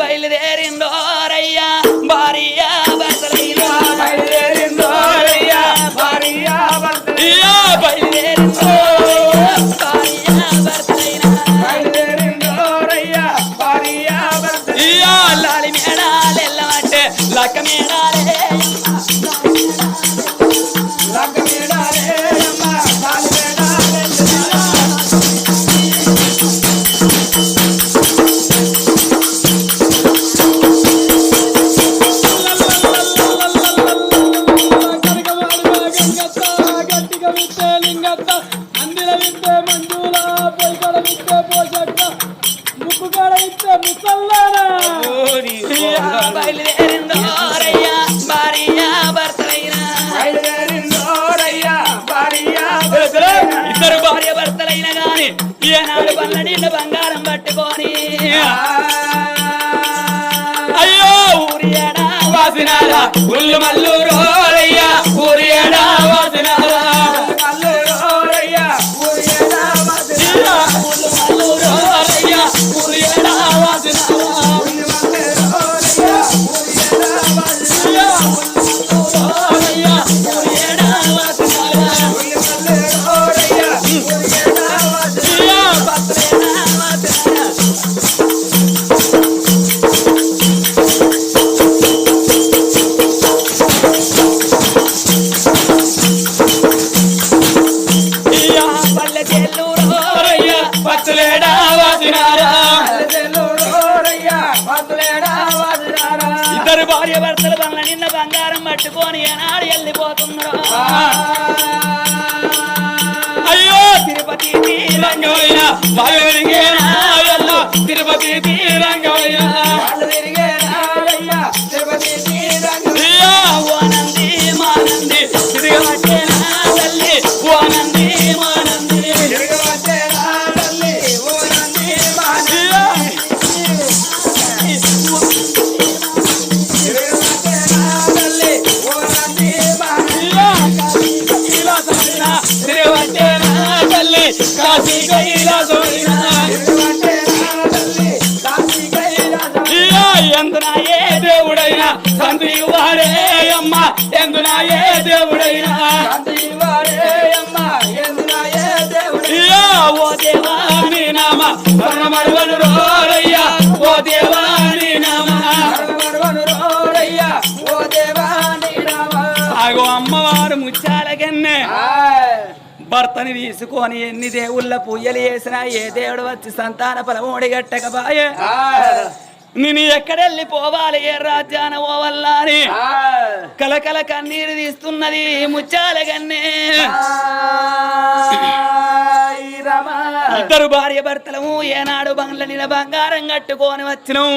బయలుదేరిందోరయ్యా భార్య లింగత్త మందిర విత్తే మంజుల పొయ్యికడ విత్తే పోషక్క ముక్కు కాడ విత్తే ముసల్లారా. ఇయ్యా బయలుదేరిందోరయ్యా భార్య భర్తలైన. బయలుదేరిందోరయ్యా, భార్య. ఇద్దరు భార్య భర్తలైన గాని ఏనాడు పళ్ళ నీళ్ళు బంగారం పట్టుకొని. అయ్యో ఊరియాడా వాసినారా ఉల్లు మల్లు పచ్చలేడా వాసినారా. ఇద్దరు భార్య భర్తలు వల్ల నిన్న బంగారం పట్టుకొని ఏనాడు వెళ్ళిపోతున్నారు? అయ్యో! తిరుపతి ఎందునా ఏ దేవుడైనా తండ్రి వాడే అమ్మ ఎందునా ఏ దేవుడైనా ఓ దేవా నీ నామ పరమరువను రోరయ్యా ఓ దేవా నీ నామ మరవను రోడయ్యా, ఓ దేవా నీ నామ. ఆగో అమ్మవారు ఆయ్. భర్తని తీసుకొని ఎన్ని దేవుళ్ళ పూజలు చేసినా ఏ దేవుడు వచ్చి సంతాన ఫలమోడి గట్టకబాయే ఆయ్. నేను ఎక్కడెళ్ళి పోవాలి ఏ రాజ్యాన పోవల్లా అని ఆయ్. కలకల కన్నీరు తీస్తున్నది ఆయ్ రమా. ఇద్దరు భార్య భర్తలము ఏనాడు బంగ్ల నిల బంగారం కట్టుకొని వచ్చినం.